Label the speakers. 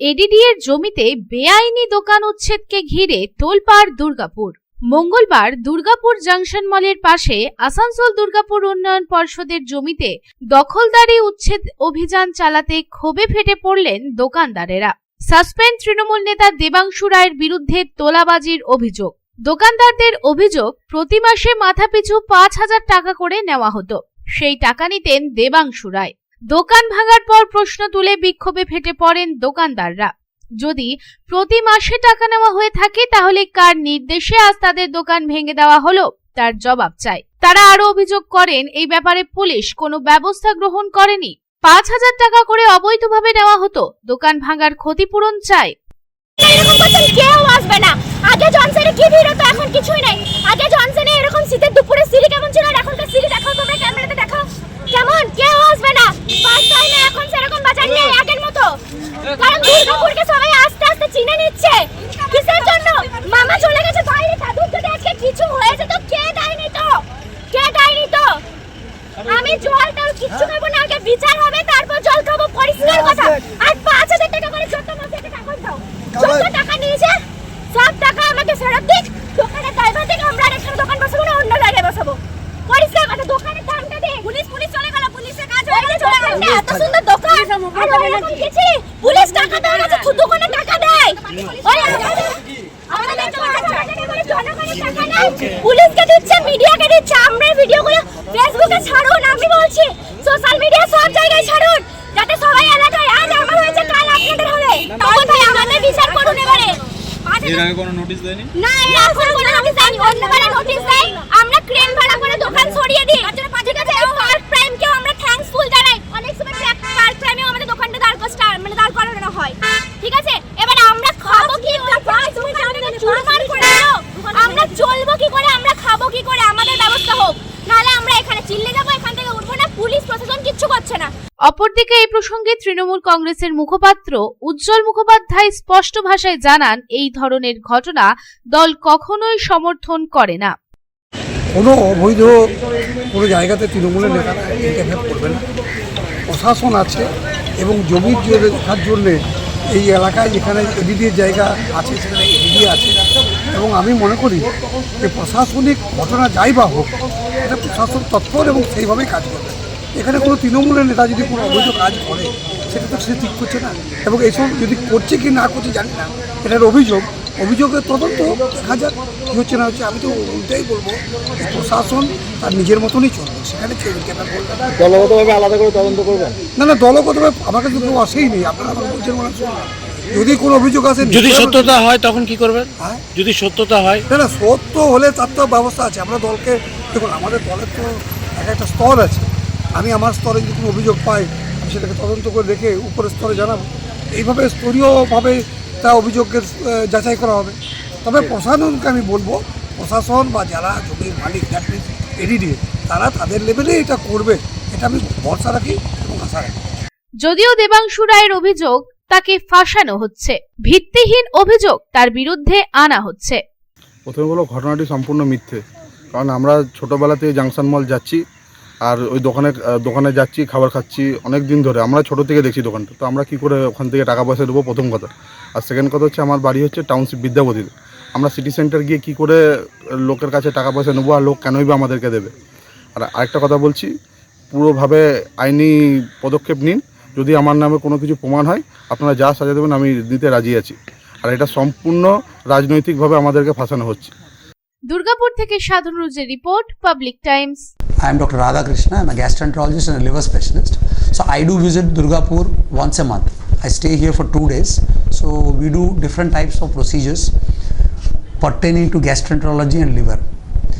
Speaker 1: ADD এর জমিতে বেআইনি দোকান উচ্ছেদকে ঘিরে তোলপাড় দুর্গাপুর। মঙ্গলবার দুর্গাপুর জাংশন মলের পাশে আসানসোল দুর্গাপুর উন্নয়ন পর্ষদের জমিতে দখলদারি উচ্ছেদ অভিযান চালাতে ক্ষোভে ফেটে পড়লেন দোকানদারেরা। সাসপেন্ড তৃণমূল নেতা দেবাংশু রায়ের বিরুদ্ধে তোলাবাজির অভিযোগ। দোকানদারদের অভিযোগ, প্রতি মাসে মাথাপিছু পাঁচ হাজার টাকা করে নেওয়া হতো। সেই টাকা নিতেন দেবাংশু রায়। দোকান ভাঙার পর প্রশ্ন তুলে বিক্ষোভে ফেটে পড়েন দোকানদাররা। যদি প্রতি মাসে টাকা নেওয়া হয়ে থাকে, তাহলে কার নির্দেশে আজ তাদের দোকান ভেঙে দেওয়া হলো? তার জবাব চাই। তারা আরও অভিযোগ করেন, এই ব্যাপারে পুলিশ কোনো ব্যবস্থা গ্রহণ করেনি। পাঁচ হাজার টাকা করে অবৈধভাবে নেওয়া হতো। দোকান ভাঙার ক্ষতিপূরণ চায়
Speaker 2: এরকম করছেন কেউ আসবে না আগে জনসনে কি ভিড় হতো এখন কিছুই নাই আগে জনসনে এরকম শীতের দুপুরে সিঁড়ি কেমন ছিল আর এখনকার সিঁড়ি দেখাও তোমরা ক্যামেরাতে দেখাও কেমন কেউ আসবে না ফার্স্ট টাইমে এখন সেরকম বাজার নেই আগের মতো কারণ দুর্গাপুরকে সবাই আস্তে আস্তে চিনে নিচ্ছে কিসের জন্য মামা চলে গেছে বাইরে দাদুর যদি আজকে কিছু হয়েছে তো কে দায়নি তো কে দায়নি তো আমি জল টল কিচ্ছু খাব না আগে বিচার হবে তারপর জল খাব পরিষ্কার কথা আর পাঁচ হাজার টাকা করে যত মাসে টাকা এখন দাও যত টাকা নিয়েছে সব টাকা আমাকে ফেরত দিক দোকানের ড্রাইভার থেকে আমরা আর এখানে দোকান বসাবো না অন্য জায়গায় বসাবো পরিষ্কার কথা দোকানের দামটা দে পুলিশ পুলিশ চলে গেল পুলিশের কাজ হয়ে গেছে এত সুন্দর দোকান। আর ওই রকম কিছু পুলিশ টাকা দেয় না খুব দোকানে টাকা দেয়। ওই আমাদের- আমাদের একটা জনগণের করে জনগণের টাকা নেয় পুলিশকে দিচ্ছে মিডিয়াকে দিচ্ছে। আমরা ভিডিওগুলো ফেসবুকে ছাড়ুন আমি বলছি সোশ্যাল মিডিয়া সব জায়গায় ছাড়ুন যাতে সবাই এলাকায় আজ আমার হয়েছে কাল আপনাদের হবে। তখন ভাই আমাদের বিচার করুন এবারে।
Speaker 3: এর আগে কোনো নোটিশ দেয়নি?
Speaker 2: না এর এখন কোনো নোটিশ দেয়নি অন্যবারে নোটিশ দেয় আমরা ক্রেন ভাড়া করে দোকান সরিয়ে দিই ঠিক আছে এবং পার্ক প্রাইমকেও আমরা থ্যাঙ্কসফুল জানাই অনেক সময় পার্ক প্রাইমেও আমাদের দোকানটা দাঁড় কষ্ট মানে দাঁড় করানো হয় ঠিক আছে এবার আমরা খাব কি তুমি চুরমার করে দাও আমরা চলবো কি করে আমরা খাব কি করে আমাদের ব্যবস্থা হোক নাহলে আমরা এখানে চিল্লে যাব এখান থেকে উঠবো না পুলিশ প্রশাসন কিচ্ছু করছে না।
Speaker 1: অপরদিকে এই প্রসঙ্গে তৃণমূল কংগ্রেসের মুখপাত্র উজ্জ্বল মুখোপাধ্যায় স্পষ্ট ভাষায় জানান এই ধরনের ঘটনা দল কখনোই সমর্থন করে না।
Speaker 4: কোনো অবৈধ কোনো জায়গাতে তৃণমূলের নেতারা ইন্টারফেয়ার করবে না। প্রশাসন আছে এবং জমির জোরে দেখার জন্যে এই এলাকায় যেখানে এডিডির জায়গা আছে সেখানে এডিডি আছে। এবং আমি মনে করি যে প্রশাসনিক ঘটনা যাই বা হোক এটা প্রশাসন তৎপর এবং সেইভাবেই কাজ করবে এখানে কোনো তৃণমূলের নেতা যদি কোনো অবৈধ কাজ করে সেটা তো সে ঠিক করছে না। এবং এইসব যদি করছে কি না করছে জানি না। এটার অভিযোগ অভিযোগের তদন্ত দেখা যাক কী হচ্ছে না হচ্ছে। আমি তো উল্টাই বলব যে প্রশাসন তার নিজের মতনই চলবে। সেখানে।
Speaker 3: দলগতভাবে আলাদা করে তদন্ত করবেন
Speaker 4: না না দলগতভাবে আমার কাছে কেউ আসেই নেই। আপনারা আমাকে বলছেন মানে। যদি কোনো অভিযোগ আসে
Speaker 5: যদি সত্যতা হয় তখন কি করবেন?
Speaker 4: হ্যাঁ?
Speaker 5: যদি সত্যতা হয়
Speaker 4: না না সত্য হলে তার তো ব্যবস্থা আছে। আমরা দলকে দেখুন আমাদের দলের তো এক একটা স্তর আছে। আমি আমার স্তরে যদি কোনো অভিযোগ পাই আমি সেটাকে তদন্ত করে দেখে উপরের স্তরে জানাব। এইভাবে স্তরীয়ভাবে তা অভিযোগের যাচাই করা হবে। তবে প্রশাসনকে আমি বলব প্রশাসন বা যারা জমির মালিক দ্যাট মিনস এডিডি তারা তাদের লেভেলে এটা করবে। এটা আমি ভরসা রাখি এবং আশা রাখি।
Speaker 1: যদিও দেবাংশু রায়ের অভিযোগ তাকে ফাঁসানো হচ্ছে। ভিত্তিহীন অভিযোগ তার বিরুদ্ধে আনা হচ্ছে।
Speaker 6: প্রথমে বলো ঘটনাটি সম্পূর্ণ মিথ্যে। কারণ আমরা ছোটোবেলাতে জাংশন মল যাচ্ছি আর ওই দোকানে দোকানে যাচ্ছি, খাবার খাচ্ছি অনেক দিন ধরে। আমরা ছোটো থেকে দেখছি দোকানটা। তো আমরা কী করে ওখান থেকে টাকা পয়সা দেবো? প্রথম কথা। আর সেকেন্ড কথা হচ্ছে আমার বাড়ি হচ্ছে টাউনশিপ বিদ্যাপতিতে। আমরা সিটি সেন্টার গিয়ে কী করে লোকের কাছে টাকা পয়সা নেব আর লোক কেনই বা আমাদেরকে দেবে? আর আরেকটা কথা বলছি, পুরোভাবে আইনি পদক্ষেপ নিন। যদি আমার নামে কোনো কিছু প্রমাণ হয় আপনারা যা সাজা দেবেন আমি দিতে রাজি আছি। আর এটা সম্পূর্ণ রাজনৈতিকভাবে আমাদেরকে ফাঁসানো হচ্ছে।
Speaker 1: দুর্গাপুর থেকে সাধারণ সাধনরুজের report Public Times.
Speaker 7: I am doctor Radhakrishna I am gastroenterologist and liver specialist so I do visit Durgapur once a month I stay here for two days so we do different types of procedures pertaining to gastroenterology and liver